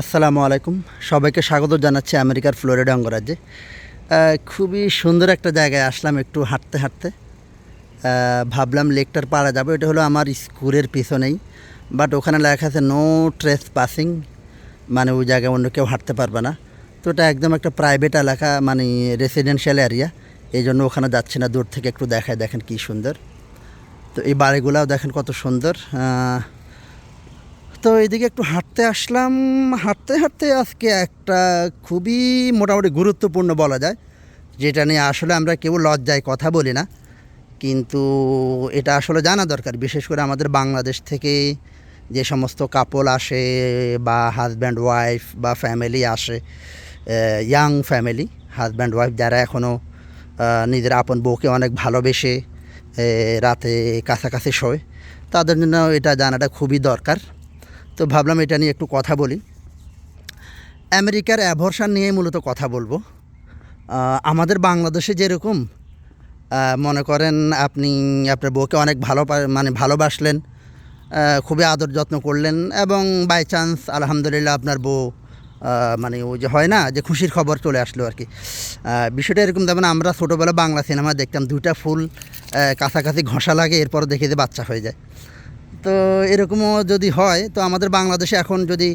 আসসালামু আলাইকুম। সবাইকে স্বাগত জানাচ্ছি আমেরিকার ফ্লোরিডা অঙ্গরাজ্যে। খুবই সুন্দর একটা জায়গায় আসলাম একটু হাঁটতে হাঁটতে। ভাবলাম লেকটার পাড়া যাব। এটা হলো আমার স্কুলের পিছনেই। বাট ওখানে লেখা আছে নো ট্রেস পাসিং মানে ওই জায়গায় অন্য কেউ হাঁটতে পারবে না। তো এটা একদম একটা প্রাইভেট এলাকা মানে রেসিডেন্সিয়াল এরিয়া এই জন্য ওখানে যাচ্ছি না। দূর থেকে একটু দেখায় দেখেন কী সুন্দর। তো এই বাড়িগুলাও দেখেন কত সুন্দর। তো এদিকে একটু হাঁটতে আসলাম। হাঁটতে হাঁটতে আজকে একটা খুবই মোটামুটি গুরুত্বপূর্ণ বলা যায়, যেটা নিয়ে আসলে আমরা কেউ লজ্জায় কথা বলি না। কিন্তু এটা আসলে জানা দরকার, বিশেষ করে আমাদের বাংলাদেশ থেকে যে সমস্ত কাপল আসে বা হাজব্যান্ড ওয়াইফ বা ফ্যামিলি আসে ইয়াং ফ্যামিলি হাজব্যান্ড ওয়াইফ যারা এখনও নিজের আপন বউকে অনেক ভালোবেসে রাতে কাছাকাছি শোয়, তাদের জন্য এটা জানাটা খুবই দরকার। তো ভাবলাম এটা নিয়ে একটু কথা বলি। আমেরিকার অ্যাভরশান নিয়ে মূলত কথা বলব। আমাদের বাংলাদেশে যেরকম মনে করেন আপনি, আপনার বউকে অনেক ভালো মানে ভালোবাসলেন খুবই আদর যত্ন করলেন এবং বাই চান্স আলহামদুলিল্লাহ আপনার বউ মানে ওই যে হয় না, যে খুশির খবর চলে আসলো আর কি। বিষয়টা এরকম যেমন আমরা ছোটোবেলা বাংলা সিনেমা দেখতাম, দুইটা ফুল কাছাকাছি ঘষা লাগে এরপর দেখে যে বাচ্চা হয়ে যায়। তো এরকমও যদি হয়, তো আমাদের বাংলাদেশে এখন যদি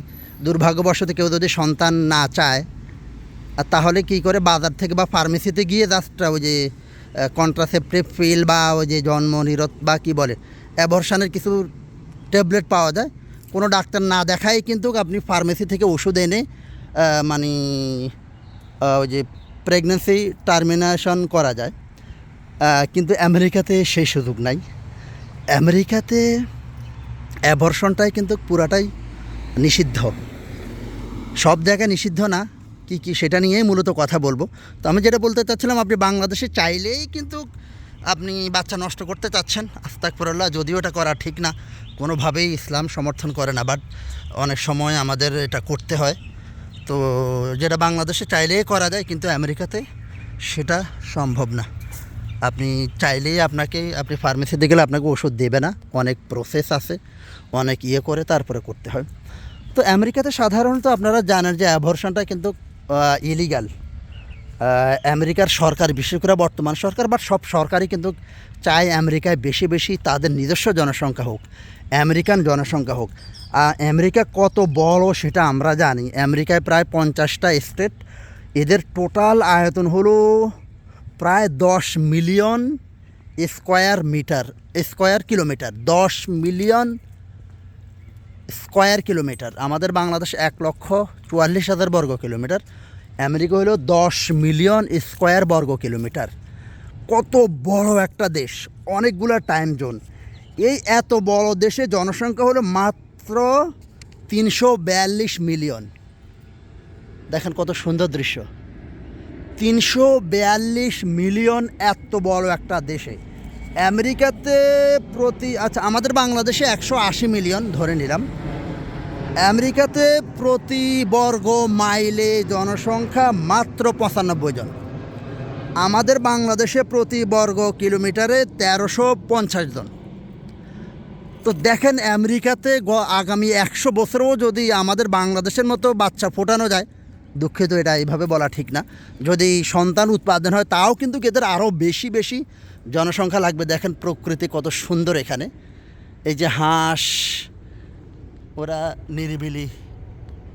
দুর্ভাগ্যবশত কেউ যদি সন্তান না চায়, আর তাহলে কি করে বাজার থেকে বা ফার্মেসিতে গিয়ে জাস্ট ওই যে কন্ট্রাসেপ্টিভ পিল বা ওই যে জন্ম নিরোধ বা কী বলে অ্যাবর্শনের কিছু ট্যাবলেট পাওয়া যায়। কোনো ডাক্তার না দেখাই কিন্তু আপনি ফার্মেসি থেকে ওষুধ এনে মানে ওই যে প্রেগনেন্সি টার্মিনেশন করা যায়। কিন্তু আমেরিকাতে সেই সুযোগ নাই। আমেরিকাতে অ্যাবর্শনটাই কিন্তু পুরাটাই নিষিদ্ধ। সব জায়গায় নিষিদ্ধ না, কি কি সেটা নিয়েই মূলত কথা বলব। তো আমি যেটা বলতে চাচ্ছিলাম, আপনি বাংলাদেশে চাইলেই কিন্তু আপনি বাচ্চা নষ্ট করতে চাচ্ছেন। আস্তাক আস্তাকফরল্লাহ যদিও এটা করা ঠিক না, কোনোভাবেই ইসলাম সমর্থন করে না, বাট অনেক সময় আমাদের এটা করতে হয়। তো যেটা বাংলাদেশে চাইলেই করা যায়, কিন্তু আমেরিকাতে সেটা সম্ভব না। আপনি চাইলেই আপনাকে, আপনি ফার্মেসিতে গেলে আপনাকে ওষুধ দেবে না, অনেক প্রসেস আছে। অনেক ইয়ে করে তারপরে করতে হয়। তো আমেরিকাতে সাধারণত আপনারা জানেন যে অ্যাভরশনটা কিন্তু ইলিগাল আমেরিকার সরকার, বিশেষ করে বর্তমান সরকার বা সব সরকারই কিন্তু চায় আমেরিকায় বেশি বেশি তাদের নিজস্ব জনসংখ্যা হোক, আমেরিকান জনসংখ্যা হোক। আমেরিকা কত বড় সেটা আমরা জানি। আমেরিকায় প্রায় পঞ্চাশটা স্টেট এদের টোটাল আয়তন হলো প্রায় দশ million square metre square kilometre দশ মিলিয়ন স্কোয়ার কিলোমিটার, আমাদের বাংলাদেশ এক লক্ষ চুয়াল্লিশ হাজার বর্গ কিলোমিটার, আমেরিকা হলো দশ মিলিয়ন স্কোয়ার বর্গ কিলোমিটার। কত বড় একটা দেশ, অনেকগুলো টাইম জোন এই এত বড় দেশে জনসংখ্যা হলো মাত্র তিনশো বিয়াল্লিশ মিলিয়ন। দেখেন কত সুন্দর দৃশ্য। তিনশো বিয়াল্লিশ মিলিয়ন এত বড় একটা দেশে। আমেরিকাতে প্রতি আচ্ছা আমাদের বাংলাদেশে একশো আশি মিলিয়ন ধরে নিলাম। আমেরিকাতে প্রতি বর্গ মাইলে জনসংখ্যা মাত্র পঁচানব্বই জন। আমাদের বাংলাদেশে প্রতি বর্গ কিলোমিটারে তেরোশো পঞ্চাশ জন। তো দেখেন আমেরিকাতে আগামী একশো বছরেও যদি আমাদের বাংলাদেশের মতো বাচ্চা ফোটানো যায়, দুঃখিত এটা এইভাবে বলা ঠিক না। যদি সন্তান উৎপাদন হয়, তাও কিন্তু এদের আরও বেশি বেশি জনসংখ্যা লাগবে। দেখেন প্রকৃতি কত সুন্দর এখানে। এই যে হাঁস ওরা নিরিবিলি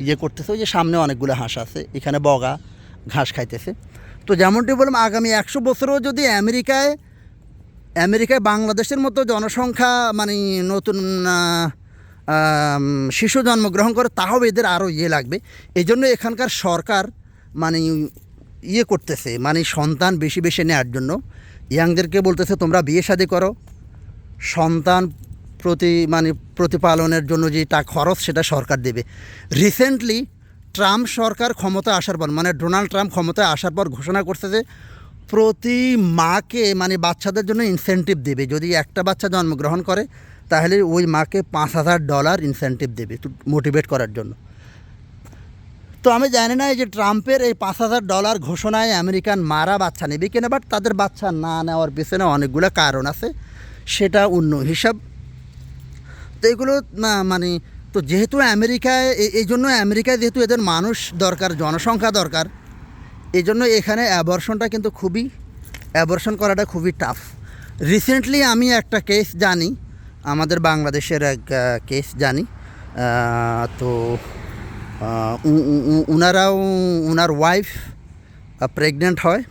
ইয়ে করতেছে, ওই যে সামনে অনেকগুলো হাঁস আছে, এখানে বগা ঘাস খাইতেছে। তো যেমনটি বললাম, আগামী একশো বছরও যদি আমেরিকায় আমেরিকায় বাংলাদেশের মতো জনসংখ্যা মানে নতুন শিশু জন্মগ্রহণ করে, তাও এদের আরও ইয়ে লাগবে। এই জন্য এখানকার সরকার মানে ইয়ে করতেছে মানে সন্তান বেশি বেশি নেওয়ার জন্য। ইয়াংদেরকে বলতেছে, তোমরা বিয়ে শাদি করো, সন্তান প্রতি মানে প্রতিপালনের জন্য যে টাকা খরচ সেটা সরকার দেবে। রিসেন্টলি ট্রাম্প সরকার ক্ষমতা আসার পর মানে ডোনাল্ড ট্রাম্প ক্ষমতায় আসার পর ঘোষণা করছে যে প্রতি মাকে মানে বাচ্চাদের জন্য ইনসেন্টিভ দেবে। যদি একটা বাচ্চা জন্মগ্রহণ করে, তাহলে ওই মাকে পাঁচ হাজার ডলার ইনসেন্টিভ দেবে মোটিভেট করার জন্য। তো আমি জানি না যে ট্রাম্পের এই পাঁচ হাজার ডলার ঘোষণায় আমেরিকান মারা বাচ্চা নেবে কিনা বাট তাদের বাচ্চা না নেওয়ার পিছনে অনেকগুলো কারণ আছে। সেটা অন্য হিসাব। তো এগুলো না মানে তো যেহেতু আমেরিকায় এই জন্য আমেরিকায় যেহেতু এদের মানুষ দরকার, জনসংখ্যা দরকার, এই জন্য এখানে অ্যাবর্শনটা কিন্তু খুবই অ্যাবর্শন করাটা খুবই টাফ রিসেন্টলি আমি একটা কেস জানি, আমাদের বাংলাদেশের এক কেস জানি তো উনারাও, উনার ওয়াইফ প্রেগনেন্ট হয়।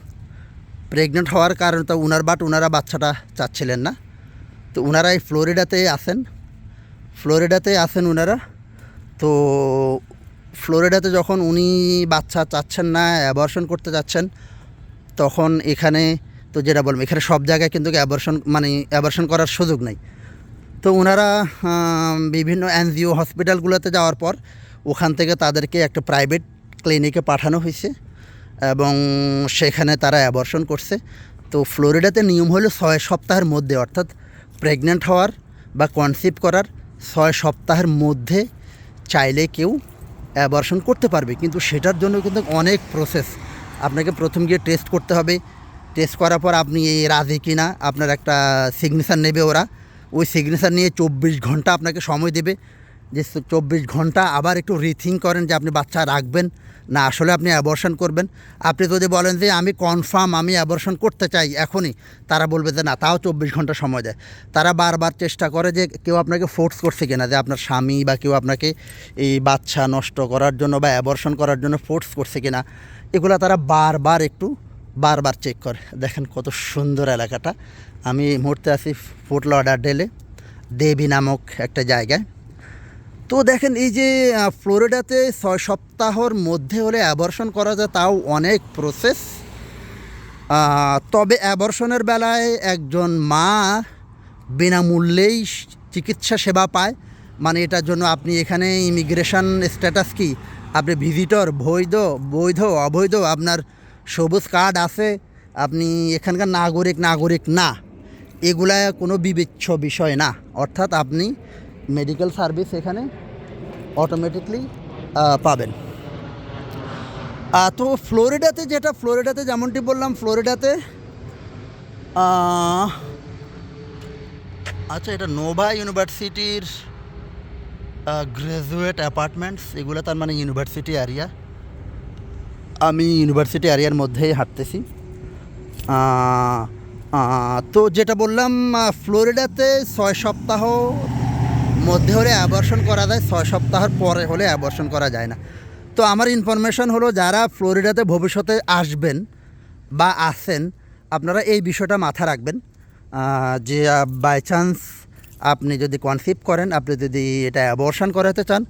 প্রেগনেন্ট হওয়ার কারণে তো উনার বাট উনারা বাচ্চাটা চাচ্ছিলেন না। তো উনারা এই ফ্লোরিডাতে আসেন ফ্লোরিডাতে আসেন ওনারা তো ফ্লোরিডাতে যখন উনি বাচ্চা চাচ্ছেন না অ্যাবর্শন করতে যাচ্ছেন তখন এখানে তো যেটা বলব, এখানে সব জায়গায় কিন্তু অ্যাবর্শন মানে অ্যাবর্শন করার সুযোগ নেই। তো ওনারা বিভিন্ন এনজিও হসপিটালগুলোতে যাওয়ার পর ওখান থেকে তাদেরকে একটা প্রাইভেট ক্লিনিকে পাঠানো হয়েছে এবং সেখানে তারা অ্যাবর্শন করছে। তো ফ্লোরিডাতে নিয়ম হলো ছয় সপ্তাহের মধ্যে অর্থাৎ প্রেগনেন্ট হওয়ার বা কনসিভ করার ছয় সপ্তাহের মধ্যে চাইলে কেউ অ্যাবর্শন করতে পারবে। কিন্তু সেটার জন্য কিন্তু অনেক প্রসেস আপনাকে প্রথম গিয়ে টেস্ট করতে হবে। টেস্ট করার পর আপনি রাজি কিনা, আপনার একটা সিগনেচার নেবে ওরা। ওই সিগনেচার নিয়ে চব্বিশ ঘণ্টা আপনাকে সময় দেবে। যে চব্বিশ ঘণ্টা আবার একটু রিথিং করেন যে আপনি বাচ্চা রাখবেন, না আসলে আপনি অ্যাবর্শন করবেন। আপনি যদি বলেন যে আমি কনফার্ম আমি অ্যাবর্শন করতে চাই এখনই, তারা বলবে যে না, তাও চব্বিশ ঘণ্টা সময় দেয়। তারা বারবার চেষ্টা করে যে কেউ আপনাকে ফোর্স করছে কিনা, যে আপনার স্বামী বা কেউ আপনাকে এই বাচ্চা নষ্ট করার জন্য বা অ্যাবর্শন করার জন্য ফোর্স করছে কিনা, এগুলো তারা বারবার একটু, বারবার চেক করে। দেখেন কত সুন্দর এলাকাটা। আমি এই মুহূর্তে আছি লডার ডেলে দেবী নামক একটা জায়গায়। তো দেখেন এই যে ফ্লোরিডাতে ছয় সপ্তাহর মধ্যে হলে অ্যাবর্শন করা যায়, তাও অনেক প্রসেস তবে অ্যাবর্শনের বেলায় একজন মা বিনামূল্যেই চিকিৎসা সেবা পায়। মানে এটার জন্য আপনি এখানে ইমিগ্রেশন স্ট্যাটাস কি? আপনি ভিজিটর বৈধ বৈধ, অবৈধ, আপনার সবুজ কার্ড আছে, আপনি এখানকার নাগরিক নাগরিক না। এগুলা কোনো বিবেচ্য বিষয় না। অর্থাৎ আপনি মেডিকেল সার্ভিস এখানে অটোমেটিকলি পাবেন। তো ফ্লোরিডাতে যেটা, ফ্লোরিডাতে যেমনটি বললাম, ফ্লোরিডাতে আচ্ছা এটা নোভা ইউনিভার্সিটির গ্রাজুয়েট অ্যাপার্টমেন্টস এগুলো তার মানে ইউনিভার্সিটি এরিয়া আমি ইউনিভার্সিটি এরিয়ার মধ্যেই হাঁটতেছি। তো যেটা বললাম ফ্লোরিডাতে ছয় সপ্তাহ মধ্যে হলে অ্যাবর্শন করা যায় ছয় সপ্তাহের পরে হলে অ্যাবর্শন করা যায় না। তো আমার ইনফরমেশন হলো যারা ফ্লোরিডাতে ভবিষ্যতে আসবেন বা আসেন আপনারা এই বিষয়টা মাথা রাখবেন। যে বাই চান্স আপনি যদি কনসিভ করেন আপনি যদি এটা অ্যাবর্শন করাতে চান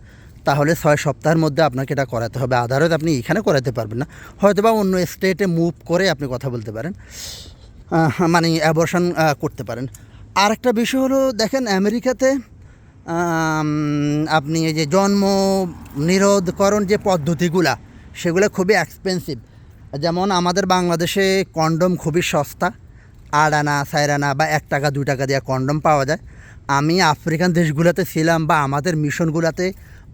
তাহলে ছয় সপ্তাহের মধ্যে আপনাকে এটা করাতে হবে। আদারত আপনি এখানে করাতে পারবেন না। হয়তো বা অন্য স্টেটে মুভ করে আপনি কথা বলতে পারেন। মানে অ্যাবর্শন করতে পারেন। আর একটা বিষয় হলো দেখেন আমেরিকাতে আম, আপনি এই যে জন্ম নিরোধকরণ যে পদ্ধতিগুলা, সেগুলো খুবই এক্সপেন্সিভ যেমন আমাদের বাংলাদেশে কন্ডম খুবই সস্তা আট আনা আনা বা এক টাকা দু টাকা দিয়ে কন্ডম পাওয়া যায়। আমি আফ্রিকান দেশগুলোতে ছিলাম বা আমাদের মিশনগুলোতে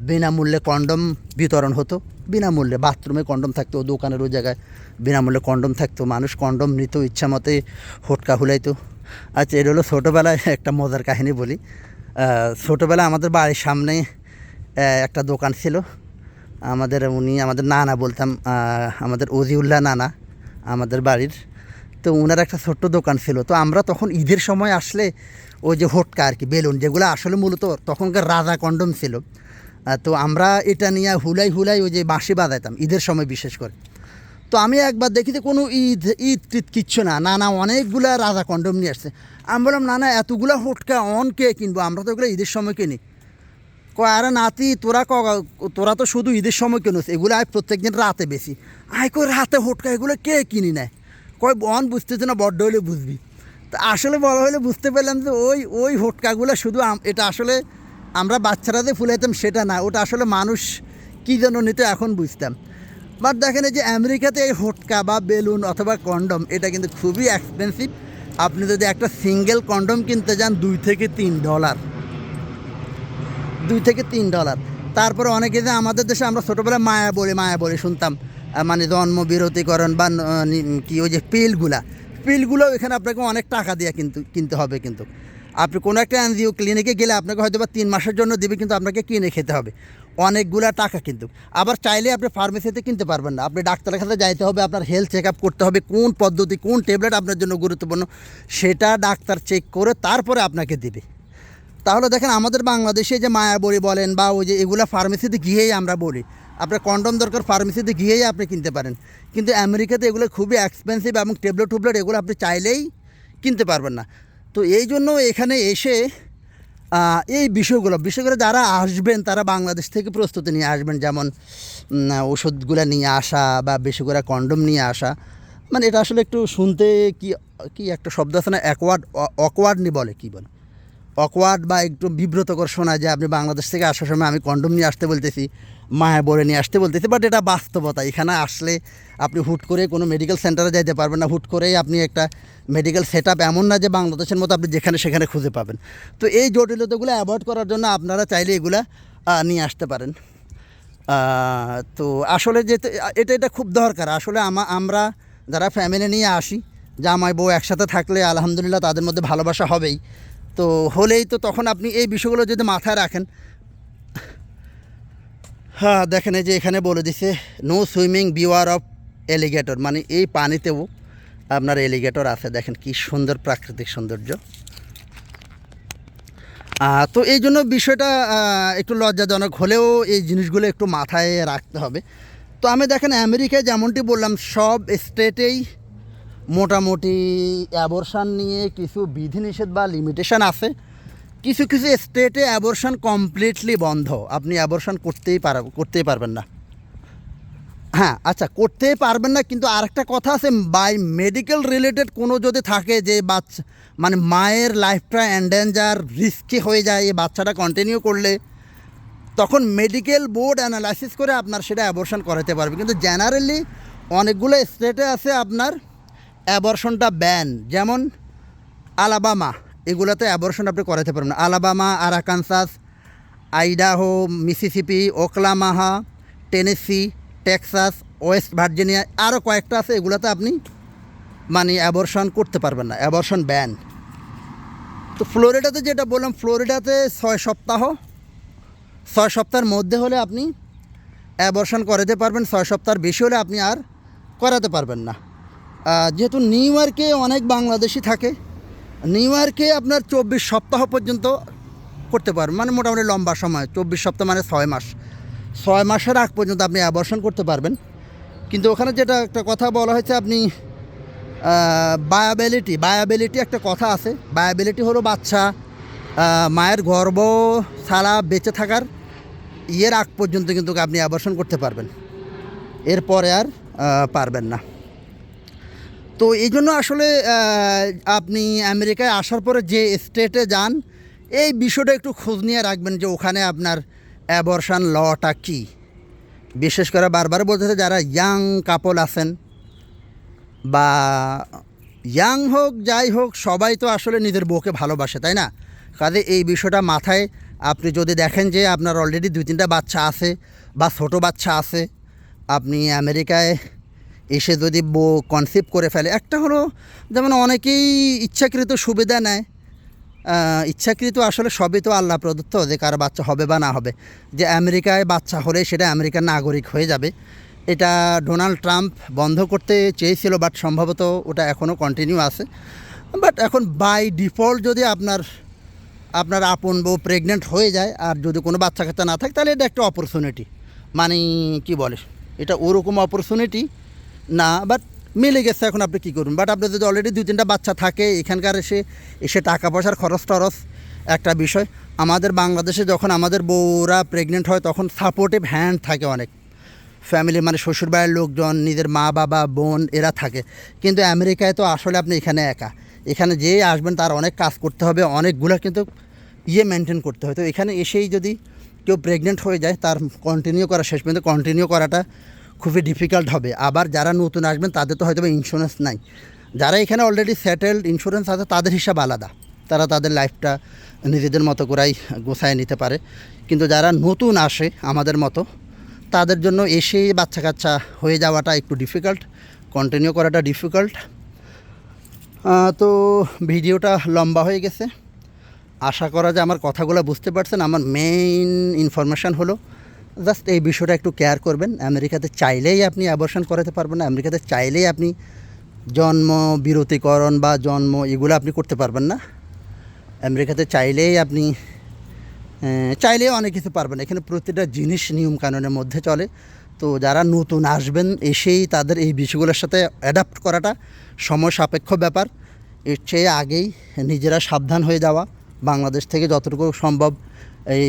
বিনামূল্যে কন্ডম বিতরণ হতো। বিনামূল্যে বাথরুমে কন্ডম থাকতো, দোকানের ওই জায়গায় বিনামূল্যে কন্ডম থাকতো। মানুষ কন্ডম নিত ইচ্ছা মতে হোটকা হুলাইতো। আচ্ছা এটা হলো ছোটোবেলায় একটা মজার কাহিনী বলি। আহ, ছোটোবেলায় আমাদের বাড়ির সামনে একটা দোকান ছিল। আমাদের উনি আমাদের নানা বলতাম আমাদের অজিউল্লাহ নানা আমাদের বাড়ির। তো ওনার একটা ছোট্ট দোকান ছিল। তো আমরা তখন ঈদের সময় আসলে ওই যে হোটকা আর কি বেলুন যেগুলো আসলে মূলত তখনকার রাজা কন্ডম ছিল। তো আমরা এটা নিয়ে হুলাই হুলাই ওই যে বাঁশি বাজাইতাম ঈদের সময় বিশেষ করে। তো আমি একবার দেখি যে কোনো ঈদ ঈদ টিদ কিচ্ছু না। না না অনেকগুলা রাজা কন্ডম নিয়ে আসছে। আমি বললাম, না না, এতগুলা হোটকা অন কে কিনবো? আমরা তো এগুলো ঈদের সময় কিনি। কয়, আরে নাতি, তোরা ক, তোরা তো শুধু ঈদের সময় কিনোস, এগুলো আয় প্রত্যেক দিন রাতে বেশি। আয় কই রাতে হোটকা, এগুলো কে কিনি নেয় কয় অন বুঝতেছে না, বড্ড হলে বুঝবি। তা আসলে বড় হলে বুঝতে পারলাম যে ওই ওই হোটকাগুলো শুধু এটা আসলে আমরা বাচ্চারা যে ফুলাইতাম সেটা না, ওটা আসলে মানুষ কী জন্য নিত এখন বুঝতাম। বাট দেখেন এই যে আমেরিকাতে এই হোটকা বা বেলুন অথবা কন্ডম, এটা কিন্তু খুবই এক্সপেন্সিভ আপনি যদি একটা সিঙ্গেল কন্ডম কিনতে যান দুই থেকে তিন ডলার। দুই থেকে তিন ডলার। তারপরে অনেকে যে আমাদের দেশে আমরা ছোটোবেলায় মায়া বলি মায়া বলি শুনতাম মানে জন্ম বিরতিকরণ বা কী ওই যে পিলগুলা। পিলগুলো এখানে আপনাকে অনেক টাকা দিয়ে কিন্তু, কিনতে হবে কিন্তু। আপনি কোনো একটা এনজিও ক্লিনিকে গেলে আপনাকে হয়তো বা তিন মাসের জন্য দেবে, কিন্তু আপনাকে কিনে খেতে হবে। অনেকগুলা টাকা কিন্তু। আবার চাইলে আপনি ফার্মেসিতে কিনতে পারবেন না। আপনি ডাক্তারের কাছে যাইতে হবে, আপনার হেলথ চেক আপ করতে হবে, কোন পদ্ধতি, কোন ট্যাবলেট আপনার জন্য গুরুত্বপূর্ণ, সেটা ডাক্তার চেক করে তারপরে আপনাকে দেবে। তাহলে দেখেন, আমাদের বাংলাদেশে যে মায়াবড়ি বলেন বা ওই যে এগুলো ফার্মেসিতে গিয়েই আমরা বলি, আপনার কন্ডম দরকার ফার্মেসিতে গিয়েই আপনি কিনতে পারেন। কিন্তু আমেরিকাতে এগুলো খুবই এক্সপেন্সিভ এবং ট্যাবলেট টুবলেট এগুলো আপনি চাইলেই কিনতে পারবেন না। তো এই জন্য এখানে এসে এই বিষয়গুলো করে যারা আসবেন, তারা বাংলাদেশ থেকে প্রস্তুতি নিয়ে আসবেন, যেমন ওষুধগুলো নিয়ে আসা বা করে কন্ডম নিয়ে আসা। মানে এটা আসলে একটু শুনতে কি কি একটা শব্দ আছে না? অ্যাকওয়ার্ড অকওয়ার্ডনি বলে, কি বলে? অকওয়ার্ড বা একটু বিব্রতকর শোনা যে আপনি বাংলাদেশ থেকে আসার সময় আমি কন্ডম নিয়ে আসতে বলতেছি। মায়া বলে নিয়ে আসতে বলতেছি বাট এটা বাস্তবতা। এখানে আসলে আপনি হুট করে কোনো মেডিকেল সেন্টারে যাইতে পারবেন না, হুট করেই আপনি একটা মেডিকেল সেট এমন না যে বাংলাদেশের মতো আপনি যেখানে সেখানে খুঁজে পাবেন। তো এই জটিলতাগুলো অ্যাভয়েড করার জন্য আপনারা চাইলে এগুলা নিয়ে আসতে পারেন। তো আসলে যেতে এটা এটা খুব দরকার। আসলে আমা, আমরা যারা ফ্যামিলি নিয়ে আসি, জামাই বউ একসাথে থাকলে আলহামদুলিল্লাহ তাদের মধ্যে ভালোবাসা হবেই। তো হলেই তো তখন আপনি এই বিষয়গুলো যদি মাথায় রাখেন হ্যাঁ দেখেন এই যে এখানে বলে দিছে no swimming beware of alligator মানে এই পানিতেও আপনার এলিগেটর আছে। দেখেন কি সুন্দর প্রাকৃতিক সৌন্দর্য। তো এই জন্য বিষয়টা একটু লজ্জাজনক হলেও এই জিনিসগুলো একটু মাথায় রাখতে হবে। তো আমি দেখেন আমেরিকায় যেমনটি বললাম, সব স্টেটেই মোটামুটি অ্যাবর্শন নিয়ে কিছু বিধিনিষেধ বা লিমিটেশন আছে। কিছু কিছু স্টেটে অ্যাবর্শন কমপ্লিটলি বন্ধ। আপনি অ্যাবর্শন করতেই পার, করতেই পারবেন না। হ্যাঁ আচ্ছা করতেই পারবেন না, কিন্তু আরেকটা কথা আছে বাই মেডিকেল রিলেটেড কোনো যদি থাকে যে বাচ্চা মানে মায়ের লাইফটা অ্যান্ডেঞ্জার রিস্কি হয়ে যায়, এই বাচ্চাটা কন্টিনিউ করলে, তখন মেডিকেল বোর্ড অ্যানালাইসিস করে আপনার সেটা অ্যাবর্শন করাতে পারবে। কিন্তু জেনারেলি অনেকগুলো স্টেটে আছে আপনার অ্যাবর্শনটা ব্যান যেমন আলাবামা। এগুলোতে অ্যাবর্শন আপনি করাতে পারবেন Alabama, Arkansas, Idaho, Mississippi, Oklahoma, Tennessee, Texas, West Virginia আরও কয়েকটা আছে, এগুলোতে আপনি মানে অ্যাবর্শন করতে পারবেন না অ্যাবর্শন ব্যান তো ফ্লোরিডাতে যেটা বললাম, ফ্লোরিডাতে ছয় সপ্তাহ, ছয় সপ্তাহের মধ্যে হলে আপনি অ্যাবর্শন করাতে পারবেন, ছয় সপ্তাহের বেশি হলে আপনি আর করাতে পারবেন না। যেহেতু নিউ ইয়র্কে অনেক বাংলাদেশি থাকে নিউ ইয়র্কে আপনার চব্বিশ সপ্তাহ পর্যন্ত করতে পারবেন। মানে মোটামুটি লম্বা সময়, চব্বিশ সপ্তাহ মানে ছয় মাস। ছয় মাসের আগ পর্যন্ত আপনি অ্যাবর্শন করতে পারবেন। কিন্তু ওখানে যেটা একটা কথা বলা হয়েছে, আপনি বায়াবিলিটি বায়াবিলিটি একটা কথা আছে। বায়াবিলিটি হলো বাচ্চা মায়ের গর্ভ ছাড়া বেঁচে থাকার ইয়ের আগ পর্যন্ত কিন্তু আপনি অ্যাবর্শন করতে পারবেন। এরপরে আর পারবেন না। তো এই জন্য আসলে আপনি আমেরিকায় আসার পরে যে স্টেটে যান, এই বিষয়টা একটু খোঁজ নিয়ে রাখবেন যে ওখানে আপনার অ্যাবর্শন লটা কী। বিশেষ করে বারবার বলতেছে যারা ইয়াং কাপল আছেন বা ইয়াং হোক, যাই হোক, সবাই তো আসলে নিজের বউকে ভালোবাসে, তাই না? কাজে এই বিষয়টা মাথায় আপনি যদি দেখেন যে আপনার অলরেডি দুই তিনটা বাচ্চা আছে বা ছোটো বাচ্চা আছে, আপনি আমেরিকায় এসে যদি বউ কনসিভ করে ফেলে, একটা হলো যেমন অনেকেই ইচ্ছাকৃত সুবিধা নেয়। ইচ্ছাকৃত আসলে সবই তো আল্লাহ প্রদত্ত, যে কার বাচ্চা হবে বা না হবে। যে আমেরিকায় বাচ্চা হলে সেটা আমেরিকার নাগরিক হয়ে যাবে। এটা ডোনাল্ড ট্রাম্প বন্ধ করতে চেয়েছিল, বাট সম্ভবত ওটা এখনও কন্টিনিউ আছে। বাট এখন বাই ডিফল্ট যদি আপনার আপনার আপন বউ প্রেগনেন্ট হয়ে যায় আর যদি কোনো বাচ্চা কাচ্চা না থাকে, তাহলে এটা একটা অপরচুনিটি মানে কি বলে? এটা ওরকম অপরচুনিটি না বাট মিলে গেছে এখন আপনি কী করুন। বাট আপনার যদি অলরেডি দুই, তিনটা বাচ্চা থাকে, এখানকার এসে এসে টাকা পয়সার খরচ টরচ একটা বিষয়। আমাদের বাংলাদেশে যখন আমাদের বউরা প্রেগনেন্ট হয়, তখন সাপোর্টিভ হ্যান্ড থাকে অনেক। ফ্যামিলি মানে শ্বশুরবাড়ির লোকজন, নিজের মা বাবা, বোন, এরা থাকে। কিন্তু আমেরিকায় তো আসলে আপনি এখানে একা। এখানে যে আসবেন, তার অনেক কাজ করতে হবে, অনেকগুলো কিন্তু ইয়ে মেনটেন করতে হয়। তো এখানে এসেই যদি কেউ প্রেগনেন্ট হয়ে যায়, তার কন্টিনিউ করা শেষ পর্যন্ত কন্টিনিউ করাটা খুবই ডিফিকাল্ট হবে। আবার যারা নতুন আসবেন, তাদের তো হয়তো ইন্স্যুরেন্স নাই। যারা এখানে অলরেডি সেটেলড ইন্স্যুরেন্স আছে, তাদের হিসাব আলাদা। তারা তাদের লাইফটা নিজেদের মতো করেই গোছায় নিতে পারে। কিন্তু যারা নতুন আসে, আমাদের মতো, তাদের জন্য এসেই বাচ্চা কাচ্চা হয়ে যাওয়াটা একটু ডিফিকাল্ট কন্টিনিউ করাটা ডিফিকাল্ট তো ভিডিওটা লম্বা হয়ে গেছে। আশা করা যে আমার কথাগুলো বুঝতে পারছেন। আমার মেইন ইনফরমেশান হলো জাস্ট এই বিষয়টা একটু কেয়ার করবেন। আমেরিকাতে চাইলেই আপনি অ্যাবর্শন করাতে পারবেন না আমেরিকাতে চাইলেই আপনি জন্ম বিরতিকরণ বা জন্ম এগুলো আপনি করতে পারবেন না। আমেরিকাতে চাইলেই আপনি আহ, চাইলেই অনেক কিছু পারবেন এখানে প্রতিটা জিনিস নিয়ম কানুনের মধ্যে চলে। তো যারা নতুন আসবেন এসেই তাদের এই বিষয়গুলোর সাথে অ্যাডাপ্ট করাটা সময় সাপেক্ষ ব্যাপার। এর চেয়ে আগেই নিজেরা সাবধান হয়ে যাওয়া। বাংলাদেশ থেকে যতটুকু সম্ভব এই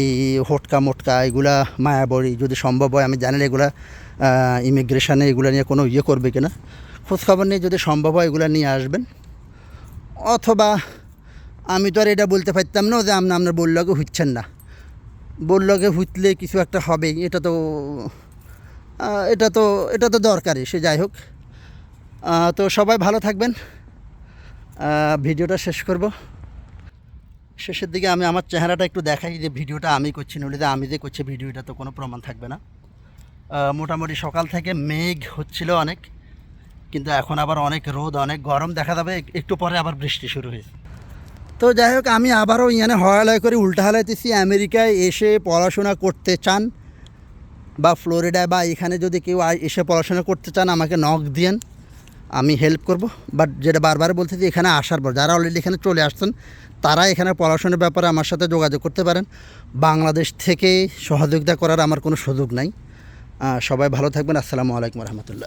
হোটকা মোটকা এগুলা মায়াবড়ি যদি সম্ভব হয়, আমি জানি না এগুলা ইমিগ্রেশনে এগুলো নিয়ে কোনো ইয়ে করবে কিনা। খোঁজখবর নিয়ে যদি সম্ভব হয়, এগুলো নিয়ে আসবেন। অথবা আমি তো আর এটা বলতে পারতাম না যে আপনি, আপনার বললকে হুচ্ছেন না। বললকে হুতলে কিছু একটা হবে, এটা তো এটা তো এটা তো দরকারই সে যাই হোক। তো সবাই ভালো থাকবেন। ভিডিওটা শেষ করব। শেষের দিকে আমি আমার চেহারাটা একটু দেখাই যে ভিডিওটা আমি করছি, নইলে যে আমি যে করছি ভিডিওটা তো কোনো প্রমাণ থাকবে না। মোটামুটি সকাল থেকে মেঘ হচ্ছিল অনেক, কিন্তু এখন আবার অনেক রোদ, অনেক গরম দেখা যাবে একটু পরে আবার বৃষ্টি শুরু হয়েছে। তো যাই হোক, আমি আবারও ইয়ানে হয়ালয় করে উল্টা হালাইতেছি, আমেরিকায় এসে পড়াশোনা করতে চান, বা ফ্লোরিডায়, বা এখানে যদি কেউ এসে পড়াশোনা করতে চান, আমাকে নক দিয়েন। আমি হেল্প করব। বাট যেটা বারবার বলতেছি এখানে আসার পর, যারা অলরেডি এখানে চলে আসছেন, তারা এখানে পড়াশোনার ব্যাপারে আমার সাথে যোগাযোগ করতে পারেন। বাংলাদেশ থেকে সহযোগিতা করার আমার কোনো সুযোগ নাই। সবাই ভালো থাকবেন। আসসালামু আলাইকুম রহমতুল্লাহ।